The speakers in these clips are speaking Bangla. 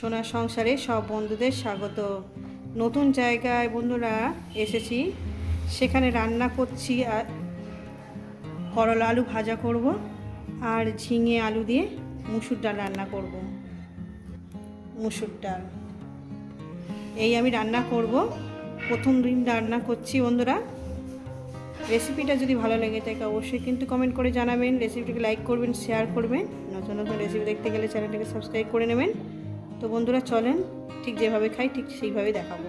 সোনার সংসারে সব বন্ধুদের স্বাগত। নতুন জায়গায় বন্ধুরা এসেছি। সেখানে রান্না করছি, আর করলা আলু ভাজা করব, আর ঝিঙে আলু দিয়ে মুসুর ডাল রান্না করব। মুসুর ডাল। এই আমি রান্না করব। প্রথম দিন রান্না করছি বন্ধুরা। রেসিপিটা যদি ভালো লেগে থাকে অবশ্যই কিন্তু কমেন্ট করে জানাবেন। রেসিপিটাকে লাইক করবেন, শেয়ার করবেন। নতুন নতুন রেসিপি দেখতে গেলে চ্যানেলটাকে সাবস্ক্রাইব করে নেবেন। তো বন্ধুরা চলেন, ঠিক যেভাবে খাই, ঠিক সেইভাবে দেখাবো।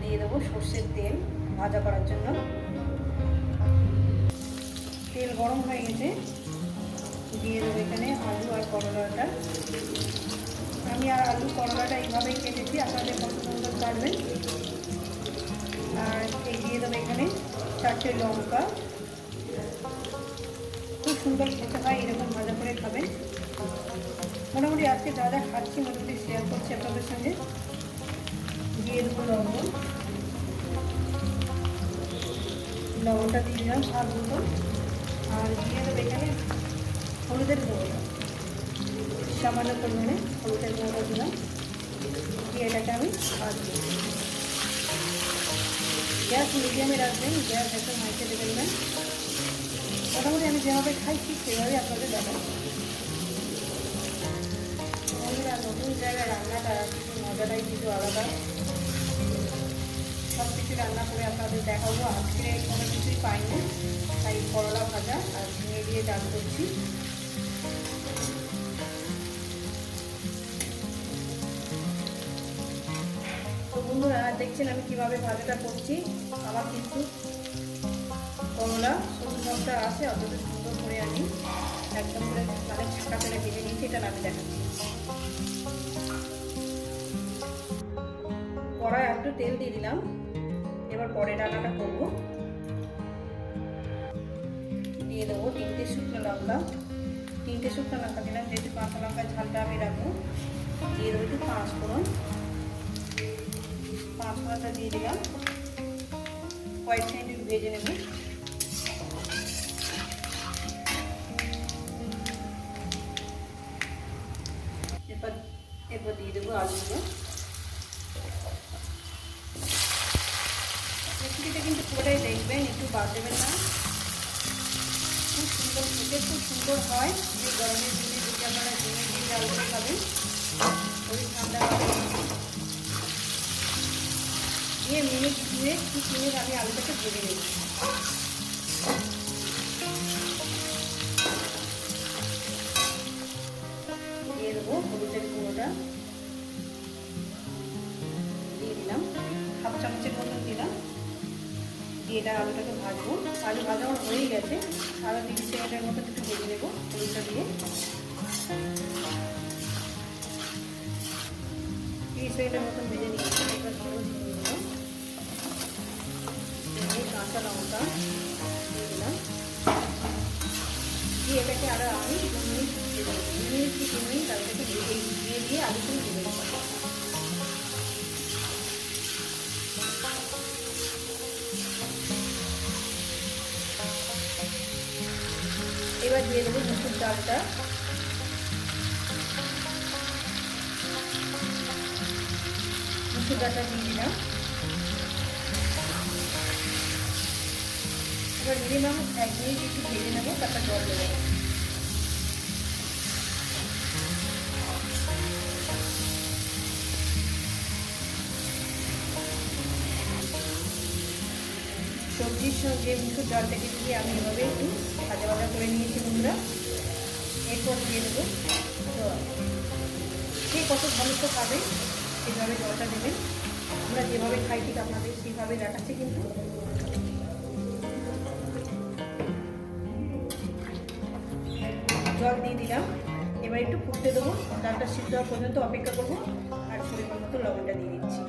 দিয়ে দেবো সর্ষের তেল ভাজা করার জন্য। তেল গরম হয়ে গেছে। দিয়ে দেবো এখানে আলু আর করলাটা। আমি আর আলু, করলাটা এইভাবেই কেটেছি, আপনাদের পছন্দ কাটবেন আর এই দিয়ে দেবো এখানে চারটে লঙ্কা। সুন্দর খেতে হয়, এরকম ভাজা করে খাবেন। মোটামুটি আজকে যা যা খাচ্ছি, মোটামুটি শেয়ার করছি আপনাদের সঙ্গে। দিয়ে দেবো লবণ। লবণটা দিয়ে দিলাম স্বাদ মতো। আর দিয়ে দেবো এখানে হলুদের গুঁড়ো। সামান্য পরিমাণে হলুদের গুঁড়ো দিলাম। দিয়ে এটাকে আমি ভাজবো গ্যাস মিডিয়ামে রাখবেন, গ্যাস একদম হাইতে দেবেন না। মোটামুটি আমি যেভাবে খাই ঠিক সেভাবেই আপনাদের দেখাবো বন্ধুরা নতুন জায়গায় রান্নাটা কিছু মজাটাই কিছু আলাদা। সব কিছু রান্না করে আপনাদের দেখাবো। আজকে কোনো কিছুই পাইনি, তাই করলা ভাজা আর ঝিঙে দিয়ে ডাল করছি। বন্ধুরা, দেখছেন আমি কীভাবে ভাজাটা করছি? আমার কিন্তু সবুজ আছে অতটা সুন্দর করে আমি একদম করে মানে ছাকা করে ভেজে নিয়েছি, এটা আমি দেখাচ্ছি। কড়াই একটু তেল দিয়ে দিলাম। এবার পরে রান্নাটা করব। দিয়ে দেবো তিনটে শুকনো লঙ্কা। তিনটে শুকনো লঙ্কা দিলাম, যেহেতু কাঁচা লঙ্কার ঝালটা আমি রাখব। দিয়ে দেবো একটু পাঁচ ফোড়ন পাঁচ ফোড়নটা দিয়ে দিলাম। কয়েক মিনিট ভেজে নেব। দিয়ে দেবো আলুগুলো রেসিপিটা কিন্তু পুরোটাই দেখবেন, একটু বাদ দেবেন না। খুব সুন্দর খেতে, খুব সুন্দর হয়। যে গরমের দিনে যদি আপনারা ঝিঙে দিয়ে করে খাবেন শরীর ঠান্ডা দিয়ে মিনিট দুয়ে ঠিক মিনিট আমি আলুটাকে ভেজে নেব। চামচের মতন দিলাম। দিয়ে এটা আলুটাকে ভাজবো। আলু ভাজা হয়েই গেছে। আরও তিরিশ সেকেন্ডের মতো একটু ভেজে নেব হলুদটা দিয়ে। তিরিশ সেকেন্ডের মতন ভেজে নিয়েছি। কাঁচা লঙ্কা দিয়ে দিলাম। দিয়ে এটাকে আরও আমি দু মিনিট দু মিনিট কি তিন মিনিট আলুটাকে দিয়ে দিয়ে আলুটাকে এবার দিয়ে দেবো মুসুর ডালটা। মুসুর ডালটা দিয়ে দিলাম। এবার মিনিমাম এক মিনিট একটু ভেজে নেব, তারপর জল দেবো। সবজির সঙ্গে মুসুর ডালটাকে দিয়ে আমি এভাবে ভাজা করে নিয়েছি বন্ধুরা। এরপর দিয়ে দেবো। জল কে কত ঘনত্ব খাবে সেভাবে জলটা দেবেন। আমরা যেভাবে খাই, ঠিক আপনাদের সেইভাবে দেখাচ্ছি কিন্তু। জল দিয়ে দিলাম। এবার একটু ফুটতে দেবো। ডালটা সিদ্ধ হওয়া পর্যন্ত অপেক্ষা করব। আর পরিমাণ মতো লবণটা দিয়ে দিচ্ছি।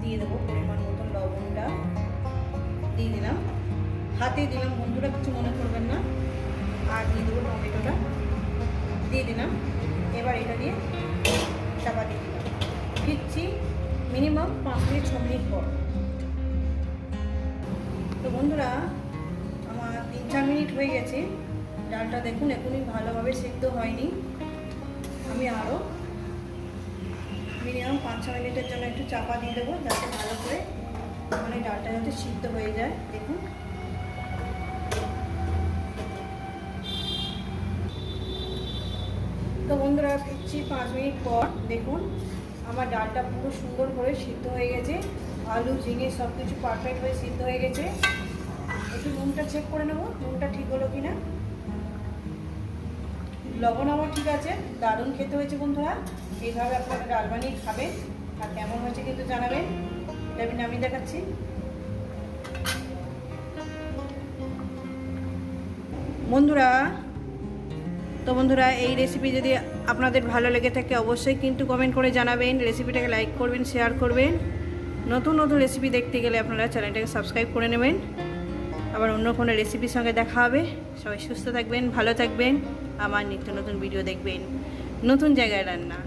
দিয়ে দেবো পরিমাণ মতো লবণটা। দিয়ে দিলাম। হাতে দিলাম, বন্ধুরা, কিছু মনে করবেন না। আর দিয়ে দেবো টমেটোটা। দিয়ে দিলাম। এবার এটা দিয়ে চাপা দিয়ে দিলাম। ফিরছি মিনিমাম পাঁচ মিনিট, ছ মিনিট পর। তো বন্ধুরা, আমার তিন চার মিনিট হয়ে গেছে। ডালটা দেখুন, এখনই ভালোভাবে সেদ্ধ হয়নি। আমি আরও মিনিমাম পাঁচ ছ মিনিটের জন্য একটু চাপা দিয়ে দেবো, যাতে ভালো করে মানে ডালটা যাতে সিদ্ধ হয়ে যায়। দেখুন। তো বন্ধুরা ফিরছি পাঁচ মিনিট পর। দেখুন, আমার ডালটা পুরো সুন্দর করে সিদ্ধ হয়ে গেছে। আলু, ঝিঙে সব কিছু পারফেক্ট হয়ে সিদ্ধ হয়ে গেছে। একটু নুনটা চেক করে নেব, নুনটা ঠিক হলো কি না লবণ আমার ঠিক আছে, দারুণ খেতে হয়েছে বন্ধুরা। এইভাবে আপনারা ডাল বানিয়ে খাবেন, আর কেমন হয়েছে কিন্তু জানাবেন। এটা আমি নামিয়ে দেখাচ্ছি। বন্ধুরা তো বন্ধুরা, এই রেসিপি যদি আপনাদের ভালো লেগে থাকে, অবশ্যই কিন্তু কমেন্ট করে জানাবেন। রেসিপিটাকে লাইক করবেন শেয়ার করবেন। নতুন নতুন রেসিপি দেখতে গেলে আপনারা চ্যানেলটাকে সাবস্ক্রাইব করে নেবেন। আবার অন্য কোনো রেসিপির সঙ্গে দেখা হবে। সবাই সুস্থ থাকবেন, ভালো থাকবেন। আমার নিত্য নতুন ভিডিও দেখবেন। নতুন জায়গায় রান্না।